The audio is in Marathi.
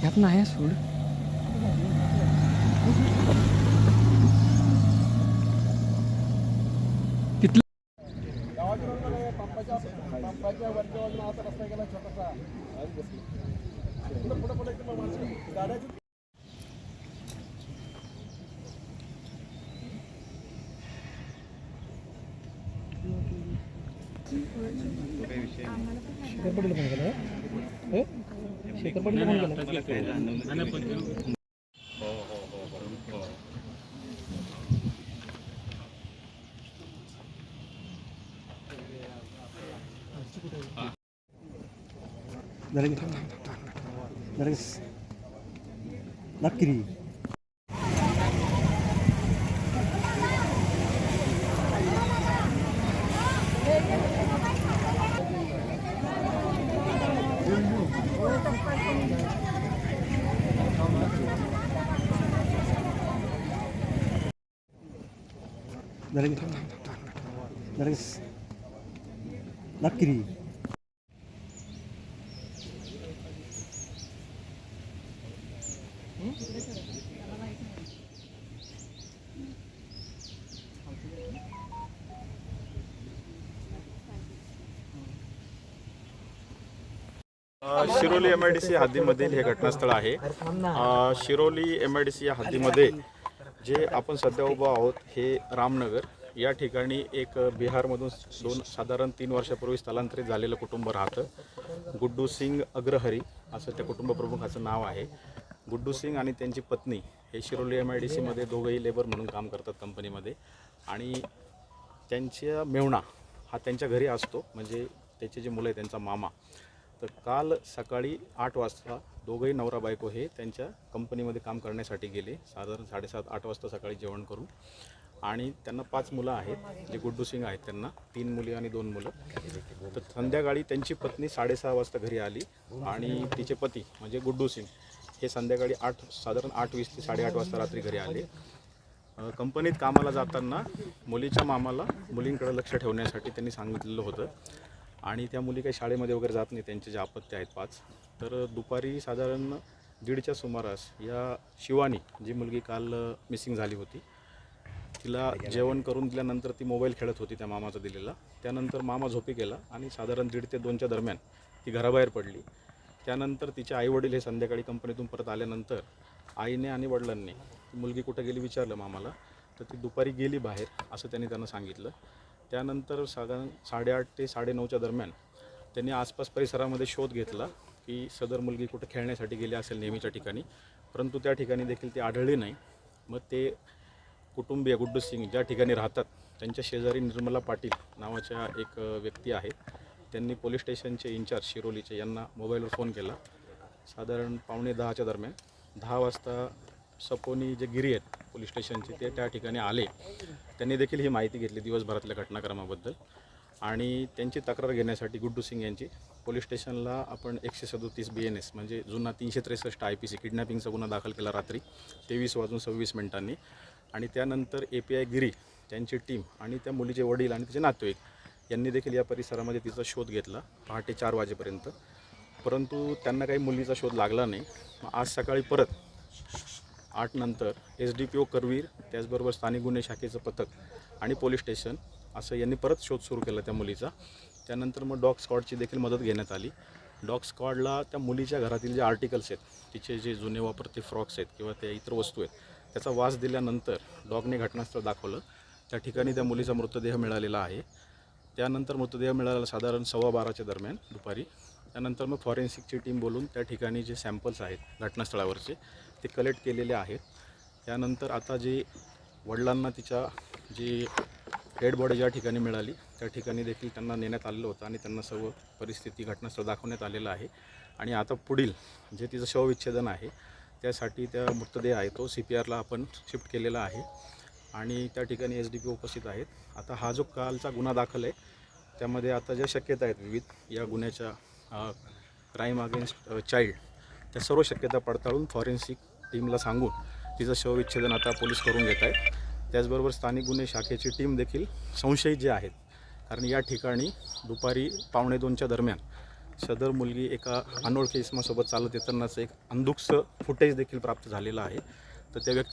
ह्यात नाही सोड तिथलं पंपाच्या वरच्या बाजूला असा dari dari lap kiri hmm? Shiroli M I D C हद्दीमधील हे घटनास्थळ आहे. अ, Shiroli M I D C या हद्दीमध्ये जे आपण सध्या उभं आहोत हे रामनगर. या ठिकाणी एक बिहारमधून दोन साधारण तीन वर्षापूर्वी स्थलांतरित झालेलं कुटुंब राहतं. गुड्डू सिंग अग्रहरी असं त्या कुटुंबप्रमुखाचं नाव आहे. गुड्डू सिंग आणि त्यांची पत्नी हे शिरोली एम आय डी सीमध्ये दोघंही लेबर म्हणून काम करतात कंपनीमध्ये. आणि त्यांच्या मेवणा हा त्यांच्या घरी असतो. म्हणजे त्याचे जे मुलं आहे त्यांचा मामा. तर काल सकाळी आठ वाजता दोघंही नवरा बायको हे त्यांच्या कंपनीमध्ये काम करण्यासाठी गेले. साधारण साडेसात आठ वाजता सकाळी जेवण करून. आणि त्यांना पाच मुलं आहेत जे गुड्डू सिंग आहेत त्यांना. तीन मुली आणि दोन मुलं. तर संध्याकाळी त्यांची पत्नी साडेसहा वाजता घरी आली. आणि तिचे पती म्हणजे गुड्डू सिंग हे संध्याकाळी आठ साधारण आठ वीस ते साडेआठ वाजता रात्री घरी आले. कंपनीत कामाला जाताना मुलीच्या मामाला मुलींकडे लक्ष ठेवण्यासाठी त्यांनी सांगितलेलं होतं. आणि त्या मुली काही शाळेमध्ये वगैरे जात नाही त्यांचे जे अपत्य आहेत पाच. तर दुपारी साधारण दीडच्या सुमारास या शिवानी जी मुलगी काल मिसिंग झाली होती तिला जेवण करून दिल्यानंतर ती मोबाईल खेळत होती त्या मामाचा दिलेला. त्यानंतर मामा झोपी गेला आणि साधारण दीड ते दोनच्या दरम्यान ती घराबाहेर पडली. त्यानंतर तिचे आईवडील हे संध्याकाळी कंपनीतून परत आल्यानंतर आईने आणि वडिलांनी मुलगी कुठं गेली विचारलं मामाला तर ती दुपारी गेली बाहेर असं त्यांनी त्यांना सांगितलं. त्यानंतर साधारण साडेआठ ते साडेनऊच्या दरम्यान त्यांनी आसपास परिसरामध्ये शोध घेतला की सदर मुलगी कुठं खेळण्यासाठी गेली असेल नेहमीच्या ठिकाणी. परंतु त्या ठिकाणी देखील ती आढळली नाही. मग ते कुटुंबीय गुड्डू सिंग ज्या ठिकाणी राहतात त्यांच्या शेजारी निर्मला पाटील नावाच्या एक व्यक्ती आहेत त्यांनी पोलीस स्टेशनचे इन्चार्ज शिरोलीचे यांना मोबाईलवर फोन केला. साधारण पावणे दहाच्या दरम्यान. दहा वाजता सपोनी जे गिरी आहेत पोलीस स्टेशनचे ते त्या ठिकाणी आले. त्यांनी देखील ही माहिती घेतली दिवसभरातल्या घटनाक्रमाबद्दल. आणि त्यांची तक्रार घेण्यासाठी गुड्डू सिंग यांची पोलीस स्टेशनला आपण एकशे सदोतीस बी एन एस म्हणजे जुना तीनशे त्रेसष्ट आय पी सी किडनॅपिंगचा गुन्हा दाखल केला रात्री तेवीस वाजून सव्वीस मिनिटांनी. आणि त्यानंतर ए पी आय गिरी त्यांची टीम आणि त्या मुलीचे वडील आणि तिचे नातेवाईक यांनी देखील या परिसरामध्ये तिचा शोध घेतला पहाटे चार वाजेपर्यंत. परंतु त्यांना काही मुलीचा शोध लागला नाही. मग आज सकाळी परत आठ नंतर S D P O Karveer त्याचबरोबर स्थानिक गुन्हे शाखेचं पथक आणि पोलीस स्टेशन असं यांनी परत शोध सुरू केला त्या मुलीचा. त्यानंतर मग डॉग स्कॉडची देखील मदत घेण्यात आली. डॉग स्कॉडला त्या मुलीच्या घरातील जे आर्टिकल्स आहेत तिचे जे जुने वापरते फ्रॉक्स आहेत किंवा त्या इतर वस्तू आहेत त्याचा वास दिल्यानंतर डॉगने घटनास्थळ दाखवलं. त्या ठिकाणी त्या मुलीचा मृतदेह मिळालेला आहे. त्यानंतर मृतदेह मिळाला साधारण सव्वा बाराच्या दरम्यान दुपारी. त्यानंतर मग फॉरेन्सिकची टीम बोलून त्या ठिकाणी जे सॅम्पल्स आहेत घटनास्थळावरचे ते कलेक्ट केलेले आहेत. त्यानंतर आता जे वडिलांना तिच्या जी डेड बॉडी ज्या ठिकाणी मिळाली त्या ठिकाणी देखील त्यांना नेण्यात आलेलं होतं आणि त्यांना सर्व परिस्थिती घटनास्थळ दाखवण्यात आलेलं आहे. आणि आता पुढील जे तिचं शवविच्छेदन आहे त्यासाठी त्या मृतदेह आहे तो सी पी आरला आपण शिफ्ट केलेला आहे. आणि त्या ठिकाणी एस डी पी उपस्थित आहेत. आता हा जो कालचा गुन्हा दाखल आहे त्यामध्ये आता ज्या शक्यता आहेत विविध या गुन्ह्याच्या क्राईम अगेन्स्ट चाइल्ड त्या सर्व शक्यता पडताळून फॉरेन्सिक टीमला सांगून तिचं शवविच्छेदन आता पोलीस करून घेत आहेत. त्याचबरोबर स्थानिक गुन्हे शाखेची टीम देखील संशयित जे आहेत कारण या ठिकाणी दुपारी पावणे दोनच्या दरम्यान सदर मुलगी एका अनोळखी इसमासोबत चालत येतानाच एक अंधुकचं फुटेज देखील प्राप्त झालेलं आहे. तर त्या व्यक्ती